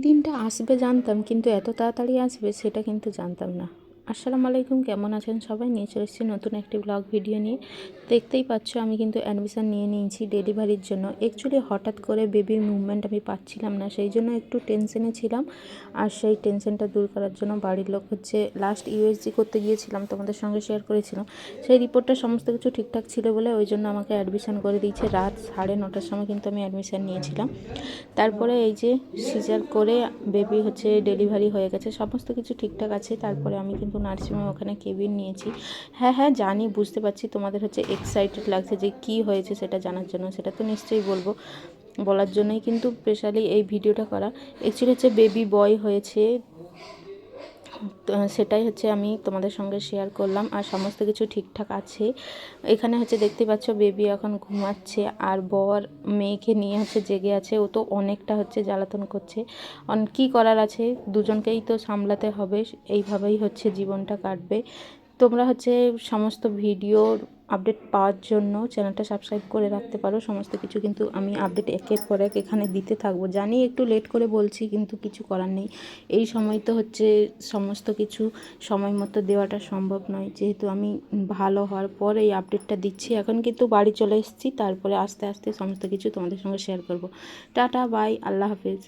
দিনটা আসবে জানতাম কিন্তু এত তাড়াতাড়ি আসবে সেটা কিন্তু জানতাম না। আসসালামু আলাইকুম, কেমন আছেন সবাই? নিয়ে চলে এসেছি নতুন একটি ব্লগ ভিডিও নিয়ে। দেখতেই পাচ্ছ, আমি কিন্তু অ্যাডমিশান নিয়ে নিয়েছি ডেলিভারির জন্য। অ্যাকচুয়ালি হঠাৎ করে বেবির মুভমেন্ট আমি পাচ্ছিলাম না, সেই জন্য একটু টেনশনে ছিলাম। আর সেই টেনশনটা দূর করার জন্য বাড়ির লোক হচ্ছে লাস্ট ইউএসজি করতে গিয়েছিলাম, তোমাদের সঙ্গে শেয়ার করেছিলাম। সেই রিপোর্টটা সমস্ত কিছু ঠিকঠাক ছিল বলে ওই জন্য আমাকে অ্যাডমিশান করে দিয়েছে। রাত সাড়ে নটার সময় কিন্তু আমি অ্যাডমিশান নিয়েছিলাম। তারপরে এই যে সিজার করে বেবি হচ্ছে ডেলিভারি হয়ে গেছে, সমস্ত কিছু ঠিকঠাক আছে। তারপরে আমি কিন্তু নার্সিংহোমে ওখানে কেবিন নিয়েছি। হ্যাঁ হ্যাঁ জানি, বুঝতে পারছি তোমাদের হচ্ছে এক্সাইটেড লাগছে যে কি হয়েছে সেটা জানার জন্য, সেটা তো নিশ্চয়ই বলব। বলার জন্যই কিন্তু স্পেশালি এই ভিডিওটা করা। অ্যাকচুয়ালি হচ্ছে বেবি বয় হয়েছে সেটাই হচ্ছে আমি তোমাদের সঙ্গে শেয়ার করলাম। আর সমস্ত কিছু ঠিকঠাক আছে। এখানে হচ্ছে দেখতে পাচ্ছ বেবি এখন ঘুমাচ্ছে। আর বর মেয়েকে নিয়ে হচ্ছে জেগে আছে। ও তো অনেকটা হচ্ছে জ্বালাতন করছে। অন, কী করার আছে? দুজনকেই তো সামলাতে হবে। এইভাবেই হচ্ছে জীবনটা কাটবে। তোমরা হচ্ছে সমস্ত ভিডিওর আপডেট পাওয়ার জন্য চ্যানেলটা সাবস্ক্রাইব করে রাখতে পারো। সমস্ত কিছু কিন্তু আমি আপডেট একের পর এক এখানে দিতে থাকব। জানি একটু লেট করে বলছি, কিন্তু কিছু করার নেই। এই সময় তো হচ্ছে সমস্ত কিছু সময় মতো দেওয়াটা সম্ভব নয়। যেহেতু আমি ভালো হওয়ার পর এই আপডেটটা দিচ্ছি। এখন কিন্তু বাড়ি চলে এসেছি, তারপরে আস্তে আস্তে সমস্ত কিছু তোমাদের সঙ্গে শেয়ার করব। টাটা বাই আল্লাহ হাফিজ।